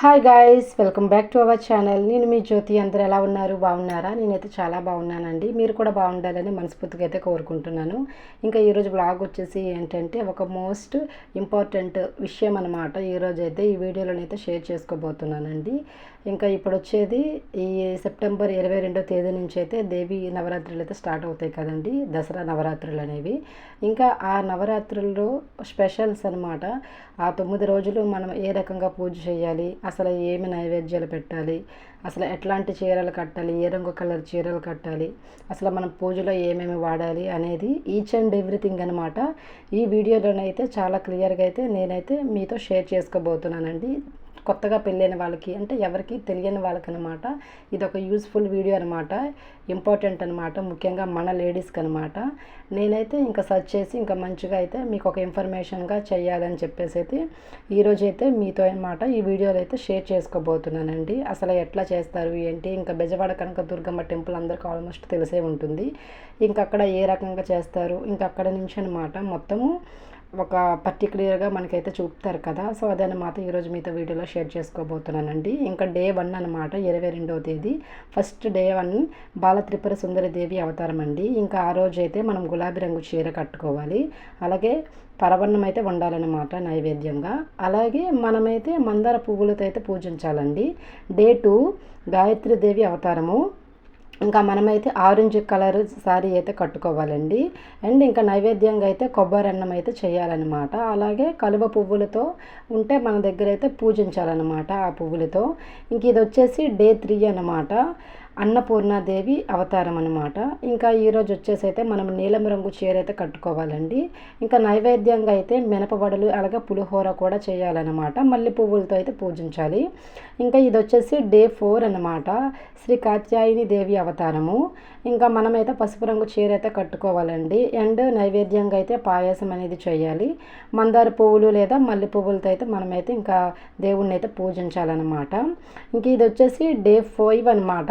Hi guys welcome back to our channel నేను మీ జ్యోతి అందరు ఎలా ఉన్నారు? బాగున్నారా? నేనైతే చాలా బాగున్నానండి. మీరు కూడా బాగుండాలని మనస్ఫూర్తిగా అయితే కోరుకుంటున్నాను. ఇంకా ఈరోజు బ్లాగ్ వచ్చేసి ఏంటంటే ఒక మోస్ట్ ఇంపార్టెంట్ విషయం అనమాట ఈరోజు అయితే ఈ వీడియోలోనైతే షేర్ చేసుకోబోతున్నానండి. ఇంకా ఇప్పుడు వచ్చేది ఈ సెప్టెంబర్ ఇరవై రెండో తేదీ నుంచి అయితే దేవి నవరాత్రులు అయితే స్టార్ట్ అవుతాయి కదండి. దసరా నవరాత్రులు అనేవి. ఇంకా ఆ నవరాత్రుల్లో స్పెషల్స్ అనమాట ఆ తొమ్మిది రోజులు మనం ఏ రకంగా పూజ చేయాలి? అసలు ఏమి నైవేద్యాలు పెట్టాలి? అసలు ఎట్లాంటి చీరలు కట్టాలి? ఏ రంగు కలర్ చీరలు కట్టాలి? అసలు మనం పూజలో ఏమేమి వాడాలి అనేది ఈచ్ అండ్ ఎవ్రీథింగ్ అనమాట ఈ వీడియోలోనైతే చాలా క్లియర్గా అయితే నేనైతే మీతో షేర్ చేసుకోబోతున్నానండి. కొత్తగా పెళ్ళైన వాళ్ళకి అంటే ఎవరికి తెలియని వాళ్ళకి అనమాట ఇది ఒక యూస్ఫుల్ వీడియో అనమాట. ఇంపార్టెంట్ అనమాట. ముఖ్యంగా మన లేడీస్కి అనమాట నేనైతే ఇంకా సెర్చ్ చేసి ఇంకా మంచిగా అయితే మీకు ఒక ఇన్ఫర్మేషన్గా చేయాలని చెప్పేసి అయితే ఈరోజు అయితే మీతో అనమాట ఈ వీడియోలు అయితే షేర్ చేసుకోబోతున్నానండి. అసలు ఎట్లా చేస్తారు ఏంటి? ఇంకా బెజవాడ కనుక దుర్గమ్మ టెంపుల్ అందరికీ ఆల్మోస్ట్ తెలిసే ఉంటుంది. ఇంకా అక్కడ ఏ రకంగా చేస్తారు? ఇంకా అక్కడ నుంచి అనమాట మొత్తము ఒక పర్టికులర్గా మనకైతే చూపుతారు కదా. సో అదనమాట ఈరోజు మీతో వీడియోలో షేర్ చేసుకోబోతున్నానండి. ఇంకా డే వన్ అనమాట ఇరవై రెండవ తేదీ. First day one Bala Tripura Sundari Devi అవతారం అండి. ఇంకా ఆ రోజు అయితే మనం గులాబీ రంగు చీర కట్టుకోవాలి. అలాగే పరవన్నం అయితే వండాలన్నమాట నైవేద్యంగా. అలాగే మనమైతే మందార పువ్వులతో అయితే పూజించాలండి. డే టూ దేవి అవతారము. ఇంకా మనమైతే ఆరెంజ్ కలర్ శారీ అయితే కట్టుకోవాలండి. అండ్ ఇంకా నైవేద్యంగా అయితే కొబ్బరి అన్నం అయితే చేయాలన్నమాట. అలాగే కలువ పువ్వులతో ఉంటే మన దగ్గర అయితే పూజించాలన్నమాట ఆ పువ్వులతో. ఇంక ఇది వచ్చేసి డే త్రీ అనమాట అన్నపూర్ణాదేవి అవతారం అనమాట ఇంకా ఈరోజు వచ్చేసి అయితే మనం నీలం రంగు చీర అయితే కట్టుకోవాలండి. ఇంకా నైవేద్యంగా అయితే మినపబడలు అలాగే పులిహోర కూడా చేయాలన్నమాట. మల్లె పువ్వులతో అయితే పూజించాలి. ఇంకా ఇది వచ్చేసి డే ఫోర్ అనమాట శ్రీ కాత్యాయని దేవి అవతారము. ఇంకా మనమైతే పసుపు రంగు చీర అయితే కట్టుకోవాలండి. అండ్ నైవేద్యంగా అయితే పాయసం అనేది చేయాలి. మందార పువ్వులు లేదా మల్లె పువ్వులతో అయితే మనమైతే ఇంకా దేవుణ్ణి అయితే పూజించాలన్నమాట. ఇంక ఇది వచ్చేసి డే ఫైవ్ అనమాట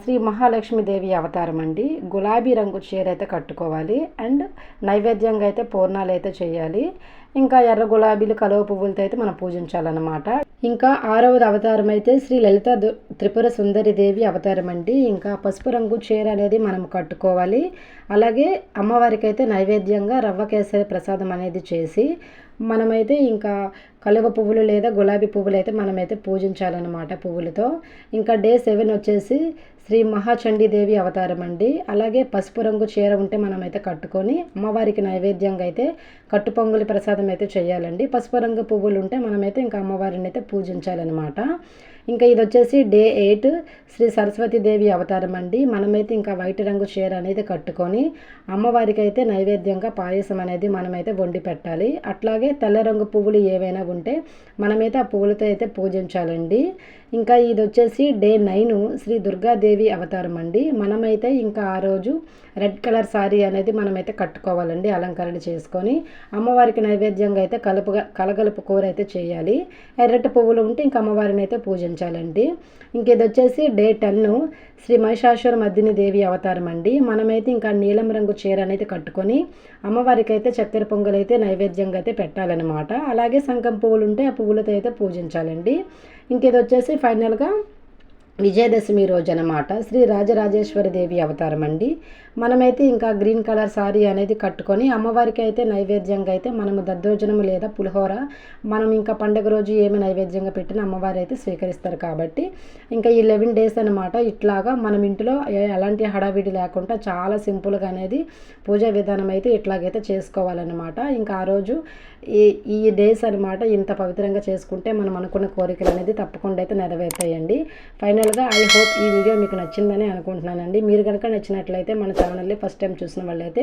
శ్రీ మహాలక్ష్మీదేవి అవతారం అండి. గులాబీ రంగు చీర అయితే కట్టుకోవాలి. అండ్ నైవేద్యంగా అయితే పూర్ణాలు అయితే చేయాలి. ఇంకా ఎర్ర గులాబీలు కలువ పువ్వులతో అయితే మనం పూజించాలన్నమాట. ఇంకా ఆరవది అవతారం అయితే శ్రీ లలిత త్రిపుర సుందరి దేవి అవతారం అండి. ఇంకా పసుపు రంగు చీర అనేది మనం కట్టుకోవాలి. అలాగే అమ్మవారికి అయితే నైవేద్యంగా రవ్వ కేసరి ప్రసాదం అనేది చేసి మనమైతే ఇంకా కలువ పువ్వులు లేదా గులాబీ పువ్వులు అయితే మనమైతే పూజించాలన్నమాట పువ్వులతో. ఇంకా డే సెవెన్ వచ్చేసి శ్రీ మహాచండీదేవి అవతారం అండి. అలాగే పసుపు రంగు చీర ఉంటే మనమైతే కట్టుకొని అమ్మవారికి నైవేద్యంగా అయితే కట్టు పొంగులి ప్రసాదం అయితే చేయాలండి. పసుపు రంగు పువ్వులు ఉంటే మనమైతే ఇంకా అమ్మవారిని అయితే పూజించాలన్నమాట. ఇంకా ఇది వచ్చేసి డే ఎయిట్ శ్రీ సరస్వతీదేవి అవతారం అండి. మనమైతే ఇంకా వైట్ రంగు చీర అనేది కట్టుకొని అమ్మవారికి అయితే నైవేద్యంగా పాయసం అనేది మనమైతే వండి పెట్టాలి. అట్లాగే తెల్ల రంగు పువ్వులు ఏవైనా ఉంటే మనమైతే ఆ పువ్వులతో అయితే పూజించాలండి. ఇంకా ఇది వచ్చేసి డే నైన్ శ్రీ దుర్గాదేవి అవతారం అండి. మనమైతే ఇంకా ఆ రోజు రెడ్ కలర్ శారీ అనేది మనమైతే కట్టుకోవాలండి అలంకరణ చేసుకొని అమ్మవారికి నైవేద్యంగా అయితే కలుపుగా కలగలుపు కూర అయితే చేయాలి. ఎర్రటి పువ్వులు ఉంటే ఇంకా అమ్మవారిని అయితే పూజించాలండి ఇంకేది వచ్చేసి డే టెన్ శ్రీ మహిషాసుర మద్దిని దేవి అవతారం అండి. మనమైతే ఇంకా నీలం రంగు చీర అనేది కట్టుకొని అమ్మవారికి అయితే చక్కెర పొంగల్ అయితే నైవేద్యంగా అయితే పెట్టాలన్నమాట. అలాగే సంకం పువ్వులు ఉంటే ఆ పువ్వులతో అయితే పూజించాలండి. ఇంకేది వచ్చేసి ఫైనల్గా విజయదశమి రోజు అనమాట శ్రీ రాజరాజేశ్వరి దేవి అవతారం అండి. మనమైతే ఇంకా గ్రీన్ కలర్ శారీ అనేది కట్టుకొని అమ్మవారికి అయితే నైవేద్యంగా అయితే మనము దద్దోజనము లేదా పులిహోర మనం ఇంకా పండుగ రోజు ఏమి నైవేద్యంగా పెట్టిన అమ్మవారు అయితే స్వీకరిస్తారు కాబట్టి ఇంకా ఈ లెవెన్ డేస్ అనమాట ఇట్లాగా మనం ఇంట్లో ఎలాంటి హడావిడి లేకుండా చాలా సింపుల్గా అనేది పూజా విధానం అయితే ఇట్లాగైతే చేసుకోవాలన్నమాట. ఇంకా ఆ రోజు ఈ ఈ డేస్ అనమాట ఇంత పవిత్రంగా చేసుకుంటే మనం అనుకున్న కోరికలు అనేది తప్పకుండా అయితే నెరవేరుతాయండి. ఫైనల్గా ఐ హోప్ ఈ వీడియో మీకు నచ్చిందని అనుకుంటున్నానండి. మీరు కనుక నచ్చినట్లయితే మన ఛానల్ని ఫస్ట్ టైం చూసిన వాళ్ళైతే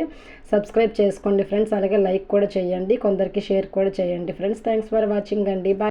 సబ్స్క్రైబ్ చేసుకోండి ఫ్రెండ్స్ అలాగే లైక్ కూడా చేయండి. కొందరికి షేర్ కూడా చేయండి ఫ్రెండ్స్ థ్యాంక్స్ ఫర్ వాచింగ్ అండి. బాయ్